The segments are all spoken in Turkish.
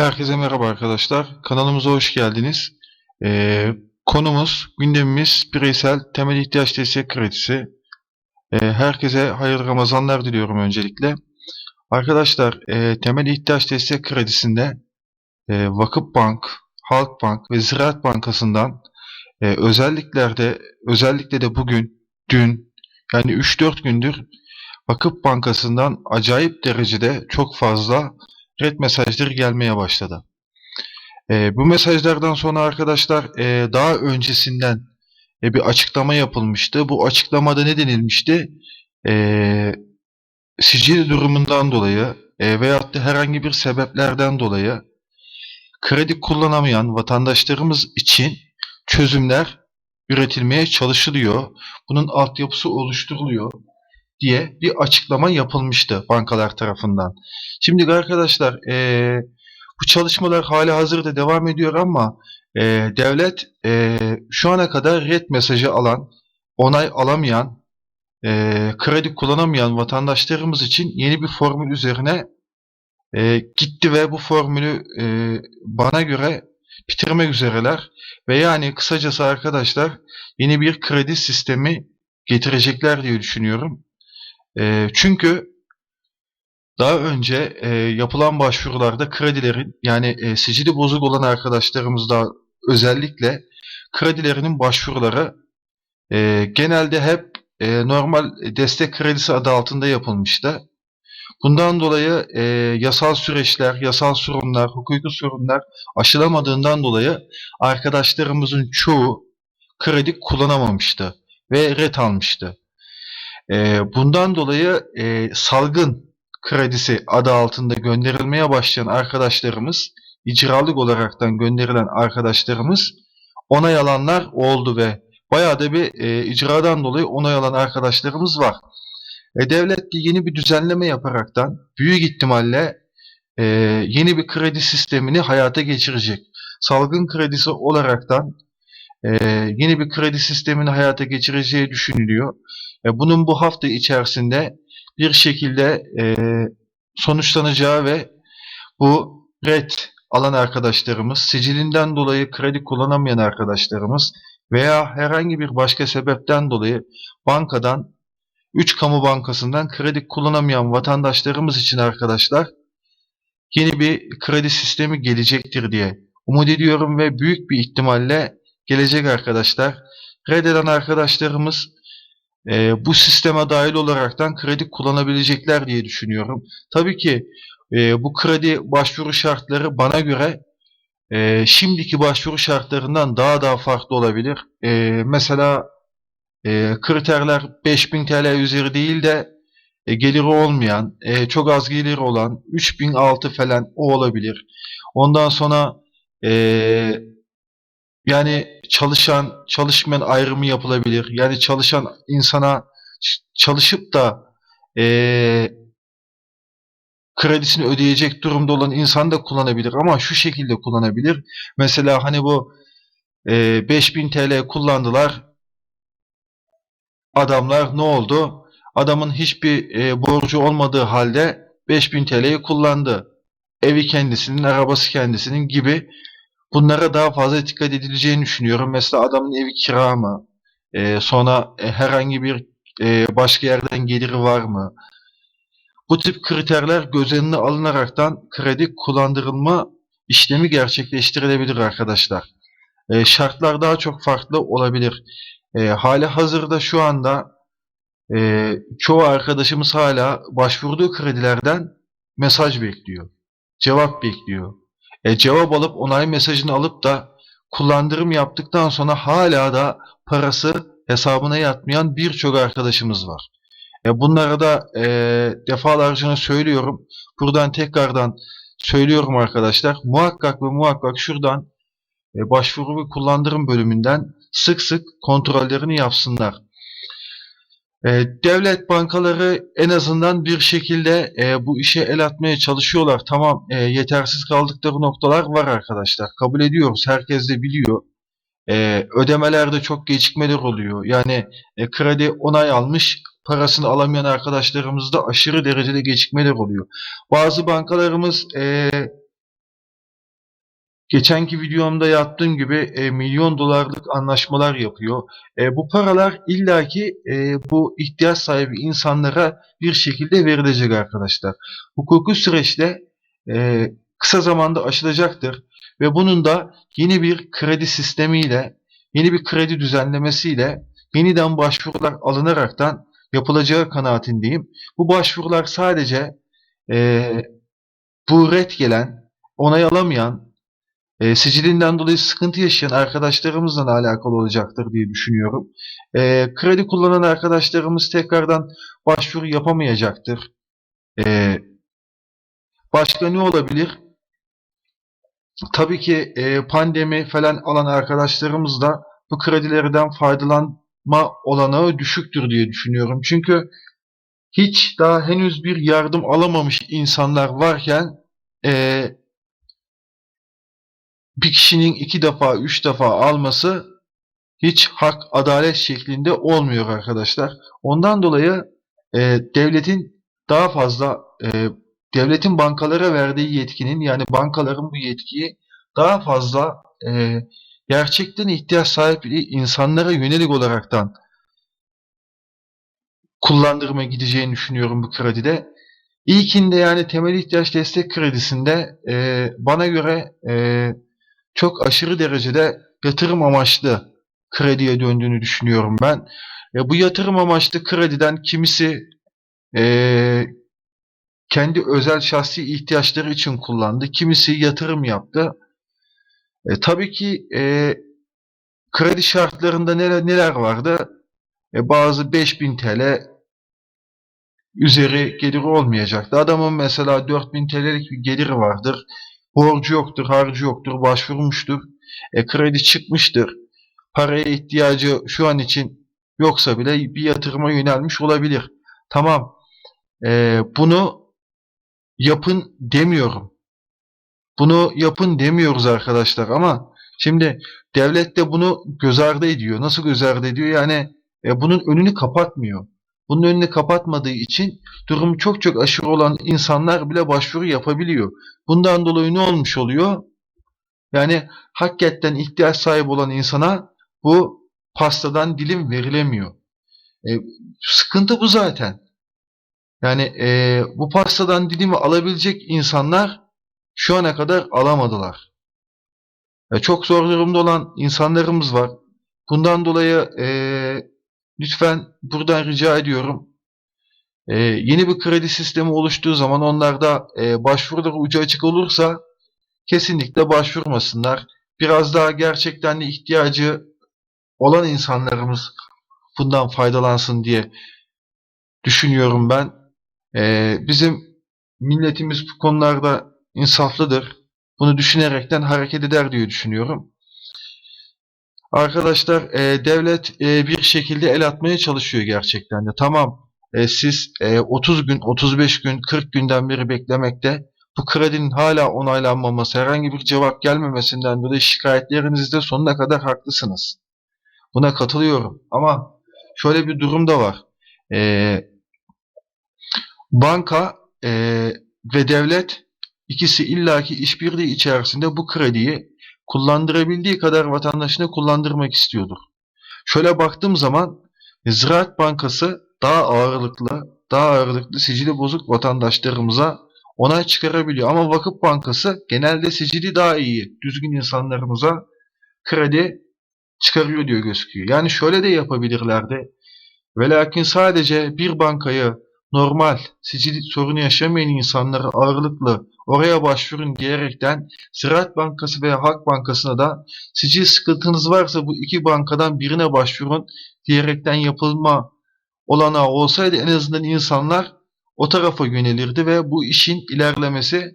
Herkese merhaba arkadaşlar. Kanalımıza hoş geldiniz. Ee, konumuz, gündemimiz bireysel temel ihtiyaç destek kredisi. Ee, herkese hayırlı Ramazanlar diliyorum öncelikle. Arkadaşlar, e, temel ihtiyaç destek kredisinde e, Vakıfbank, Halkbank ve Ziraat Bankası'ndan e, özelliklerde, özellikle de bugün, dün, yani 3-4 gündür Vakıf Bankası'ndan acayip derecede çok fazla red mesajları gelmeye başladı. E, bu mesajlardan sonra arkadaşlar e, daha öncesinden e, bir açıklama yapılmıştı. Bu açıklamada ne denilmişti? E, sicil durumundan dolayı e, veyahut da herhangi bir sebeplerden dolayı kredi kullanamayan vatandaşlarımız için çözümler üretilmeye çalışılıyor. Bunun altyapısı oluşturuluyor diye bir açıklama yapılmıştı bankalar tarafından. Şimdi arkadaşlar eee, bu çalışmalar hali hazırda devam ediyor ama eee, devlet eee, şu ana kadar red mesajı alan, onay alamayan, eee, kredi kullanamayan vatandaşlarımız için yeni bir formül üzerine eee, gitti ve bu formülü eee, bana göre bitirmek üzereler. Ve yani kısacası arkadaşlar yeni bir kredi sistemi getirecekler diye düşünüyorum. Eee, çünkü daha önce e, yapılan başvurularda kredilerin yani e, sicili bozuk olan arkadaşlarımızda özellikle kredilerinin başvuruları e, genelde hep e, normal destek kredisi adı altında yapılmıştı. Bundan dolayı e, yasal süreçler, yasal sorunlar, hukuki sorunlar aşılamadığından dolayı arkadaşlarımızın çoğu kredi kullanamamıştı ve ret almıştı. E, bundan dolayı e, salgın kredisi adı altında gönderilmeye başlayan arkadaşlarımız, icralık olaraktan gönderilen arkadaşlarımız onay alanlar oldu ve bayağı da bir e, icradan dolayı onay alan arkadaşlarımız var. E, devlet de yeni bir düzenleme yaparaktan büyük ihtimalle e, yeni bir kredi sistemini hayata geçirecek. Salgın kredisi olaraktan yeni bir kredi sistemini hayata geçireceği düşünülüyor. E, bunun bu hafta içerisinde bir şekilde e, sonuçlanacağı ve bu red alan arkadaşlarımız, sicilinden dolayı kredi kullanamayan arkadaşlarımız veya herhangi bir başka sebepten dolayı bankadan, 3 kamu bankasından kredi kullanamayan vatandaşlarımız için arkadaşlar yeni bir kredi sistemi gelecektir diye umut ediyorum ve büyük bir ihtimalle gelecek arkadaşlar. Reddeden arkadaşlarımız e, bu sisteme dahil olaraktan kredi kullanabilecekler diye düşünüyorum. Tabii ki e, bu kredi başvuru şartları bana göre e, şimdiki başvuru şartlarından daha daha farklı olabilir. E, mesela e, kriterler 5000 TL üzeri değil de e, geliri olmayan, e, çok az geliri olan 3000 altı falan o olabilir. Ondan sonra e, yani çalışan, çalışmayan ayrımı yapılabilir. Yani çalışan insana çalışıp da eee, kredisini ödeyecek durumda olan insan da kullanabilir ama şu şekilde kullanabilir. Mesela hani bu eee 5000 TL kullandılar. Adamlar ne oldu? Adamın hiçbir eee, borcu olmadığı halde 5000 TL'yi kullandı. Evi kendisinin, arabası kendisinin gibi bunlara daha fazla dikkat edileceğini düşünüyorum. Mesela adamın evi kira mı? Ee, sonra e, herhangi bir e, başka yerden geliri var mı? Bu tip kriterler göz önüne alınaraktan kredi kullandırılma işlemi gerçekleştirilebilir arkadaşlar. E, şartlar daha çok farklı olabilir. E, hali hazırda şu anda e, çoğu arkadaşımız hala başvurduğu kredilerden mesaj bekliyor. Cevap bekliyor. E, cevap alıp onay mesajını alıp da kullandırım yaptıktan sonra hala da parası hesabına yatmayan birçok arkadaşımız var. E, bunlara da e, defalarca söylüyorum. Buradan tekrardan söylüyorum arkadaşlar. Muhakkak ve muhakkak şuradan e, başvuru ve kullandırım bölümünden sık sık kontrollerini yapsınlar. E, devlet bankaları en azından bir şekilde e, bu işe el atmaya çalışıyorlar. Tamam e, yetersiz kaldıkları noktalar var arkadaşlar. Kabul ediyoruz. Herkes de biliyor. E, ödemelerde çok gecikmeler oluyor. Yani kredi onay almış parasını alamayan arkadaşlarımızda aşırı derecede gecikmeler oluyor. Bazı bankalarımız geçenki videomda yaptığım gibi e, milyon dolarlık anlaşmalar yapıyor. E, bu paralar illaki e, bu ihtiyaç sahibi insanlara bir şekilde verilecek arkadaşlar. Hukuki süreçte e, kısa zamanda aşılacaktır ve bunun da yeni bir kredi sistemiyle, yeni bir kredi düzenlemesiyle yeniden başvurular alınaraktan yapılacağı kanaatindeyim. Bu başvurular sadece e, bu red gelen, onay alamayan, e, sicilinden dolayı sıkıntı yaşayan arkadaşlarımızla da alakalı olacaktır diye düşünüyorum. E, kredi kullanan arkadaşlarımız tekrardan başvuru yapamayacaktır. E, başka ne olabilir? Tabii ki e, pandemi falan alan arkadaşlarımız da bu kredilerden faydalanma olanağı düşüktür diye düşünüyorum. Çünkü hiç daha henüz bir yardım alamamış insanlar varken e, bir kişinin iki defa, üç defa alması hiç hak, adalet şeklinde olmuyor arkadaşlar. Ondan dolayı e, devletin daha fazla e, devletin bankalara verdiği yetkinin yani bankaların bu yetkiyi daha fazla e, gerçekten ihtiyaç sahibi insanlara yönelik olaraktan kullandırma gideceğini düşünüyorum bu kredide. İlkinde yani temel ihtiyaç destek kredisinde e, bana göre e, çok aşırı derecede yatırım amaçlı krediye döndüğünü düşünüyorum ben. E, bu yatırım amaçlı krediden kimisi e, kendi özel şahsi ihtiyaçları için kullandı. Kimisi yatırım yaptı. E, tabii ki e, kredi şartlarında neler, neler vardı? E, bazı 5000 TL üzeri geliri olmayacaktı. Adamın mesela 4000 TL'lik bir geliri vardır. Borcu yoktur, harcı yoktur, başvurmuştur. E, kredi çıkmıştır. Paraya ihtiyacı şu an için yoksa bile bir yatırıma yönelmiş olabilir. Tamam. E, bunu yapın demiyorum. Bunu yapın demiyoruz arkadaşlar ama şimdi devlet de bunu göz ardı ediyor. Nasıl göz ardı ediyor? Yani e, bunun önünü kapatmıyor. Bunun önünü kapatmadığı için durumu çok çok aşırı olan insanlar bile başvuru yapabiliyor. Bundan dolayı ne olmuş oluyor? Yani hakikaten ihtiyaç sahibi olan insana bu pastadan dilim verilemiyor. E, sıkıntı bu zaten. Yani e, bu pastadan dilimi alabilecek insanlar şu ana kadar alamadılar. E, çok zor durumda olan insanlarımız var. Bundan dolayı e, lütfen buradan rica ediyorum. E, yeni bir kredi sistemi oluştuğu zaman onlarda e, başvuruları ucu açık olursa kesinlikle başvurmasınlar. Biraz daha gerçekten de ihtiyacı olan insanlarımız bundan faydalansın diye düşünüyorum ben. E, bizim milletimiz bu konularda insaflıdır. Bunu düşünerekten hareket eder diye düşünüyorum. Arkadaşlar e, devlet e, bir şekilde el atmaya çalışıyor gerçekten de. Tamam e, siz e, 30 gün, 35 gün, 40 günden beri beklemekte bu kredinin hala onaylanmaması, herhangi bir cevap gelmemesinden dolayı şikayetlerinizde sonuna kadar haklısınız. Buna katılıyorum. Ama şöyle bir durum da var. E, banka e, ve devlet ikisi illaki işbirliği içerisinde bu krediyi kullandırabildiği kadar vatandaşını kullandırmak istiyordur. Şöyle baktığım zaman Ziraat Bankası daha ağırlıklı, daha ağırlıklı sicili bozuk vatandaşlarımıza onay çıkarabiliyor. Ama Vakıf Bankası genelde sicili daha iyi, düzgün insanlarımıza kredi çıkarıyor diyor gözüküyor. Yani şöyle de yapabilirlerdi. Ve lakin sadece bir bankayı normal, sicil sorunu yaşamayan insanları ağırlıklı oraya başvurun diyerekten Ziraat Bankası veya Halk Bankası'na da sicil sıkıntınız varsa bu iki bankadan birine başvurun diyerekten yapılma olanağı olsaydı en azından insanlar o tarafa yönelirdi ve bu işin ilerlemesi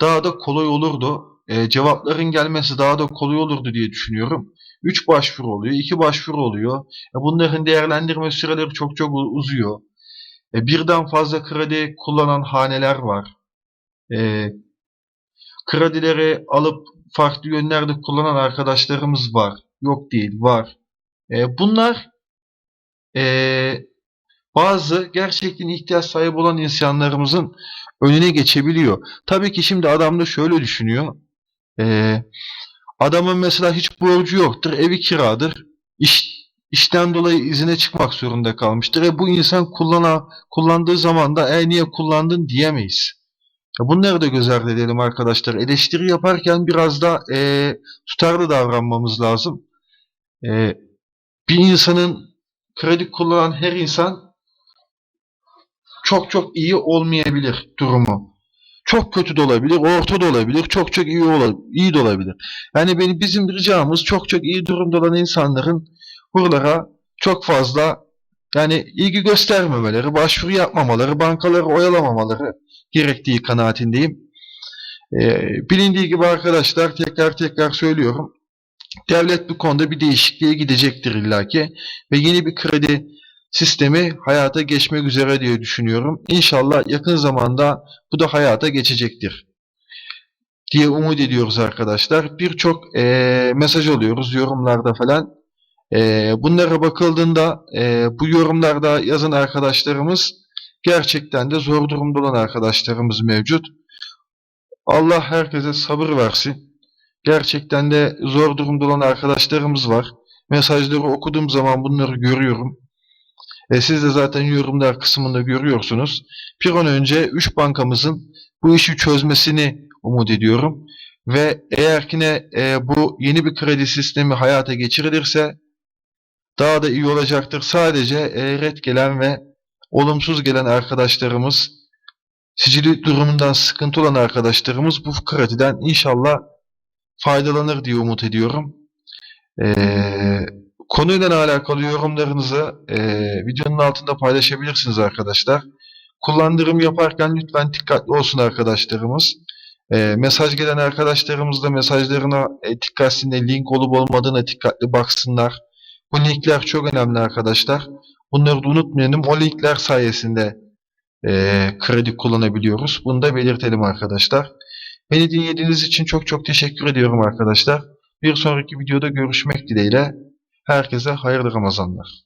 daha da kolay olurdu. E, cevapların gelmesi daha da kolay olurdu diye düşünüyorum. 3 başvuru oluyor, 2 başvuru oluyor. E, bunların değerlendirme süreleri çok çok uzuyor. E, birden fazla kredi kullanan haneler var. E, kredileri alıp farklı yönlerde kullanan arkadaşlarımız var. Yok değil, var. E, bunlar e, bazı gerçekten ihtiyaç sahibi olan insanlarımızın önüne geçebiliyor. Tabii ki şimdi adam da şöyle düşünüyor. Ee, adamın mesela hiç borcu yoktur, evi kiradır. İş, işten dolayı izine çıkmak zorunda kalmıştır. E bu insan kullana, kullandığı zaman da e niye kullandın diyemeyiz. Bunları da göz ardı edelim arkadaşlar. Eleştiri yaparken biraz da e, tutarlı davranmamız lazım. E, bir insanın kredi kullanan her insan çok çok iyi olmayabilir durumu. Çok kötü de olabilir, orta da olabilir, çok çok iyi olabilir, iyi de olabilir. Yani benim bizim ricamız çok çok iyi durumda olan insanların buralara çok fazla yani ilgi göstermemeleri, başvuru yapmamaları, bankaları oyalamamaları gerektiği kanaatindeyim. Ee, bilindiği gibi arkadaşlar tekrar tekrar söylüyorum. Devlet bu konuda bir değişikliğe gidecektir illaki ve yeni bir kredi sistemi hayata geçmek üzere diye düşünüyorum. İnşallah yakın zamanda bu da hayata geçecektir diye umut ediyoruz arkadaşlar. Birçok eee, mesaj alıyoruz yorumlarda falan. Eee, bunlara bakıldığında eee, bu yorumlarda yazan arkadaşlarımız gerçekten de zor durumda olan arkadaşlarımız mevcut. Allah herkese sabır versin. Gerçekten de zor durumda olan arkadaşlarımız var. Mesajları okuduğum zaman bunları görüyorum. E, siz de zaten yorumlar kısmında görüyorsunuz. Bir an önce 3 bankamızın bu işi çözmesini umut ediyorum. Ve eğer ki ne e, bu yeni bir kredi sistemi hayata geçirilirse daha da iyi olacaktır. Sadece e, red gelen ve olumsuz gelen arkadaşlarımız, sicili durumundan sıkıntı olan arkadaşlarımız bu krediden inşallah faydalanır diye umut ediyorum. Ee, konuyla alakalı yorumlarınızı e, videonun altında paylaşabilirsiniz arkadaşlar. Kullandırım yaparken lütfen dikkatli olsun arkadaşlarımız. Ee, mesaj gelen arkadaşlarımız da mesajlarına e, dikkatli link olup olmadığına dikkatli baksınlar. Bu linkler çok önemli arkadaşlar. Bunları da unutmayalım. O linkler sayesinde e, kredi kullanabiliyoruz. Bunu da belirtelim arkadaşlar. Beni dinlediğiniz için çok çok teşekkür ediyorum arkadaşlar. Bir sonraki videoda görüşmek dileğiyle. Herkese hayırlı Ramazanlar.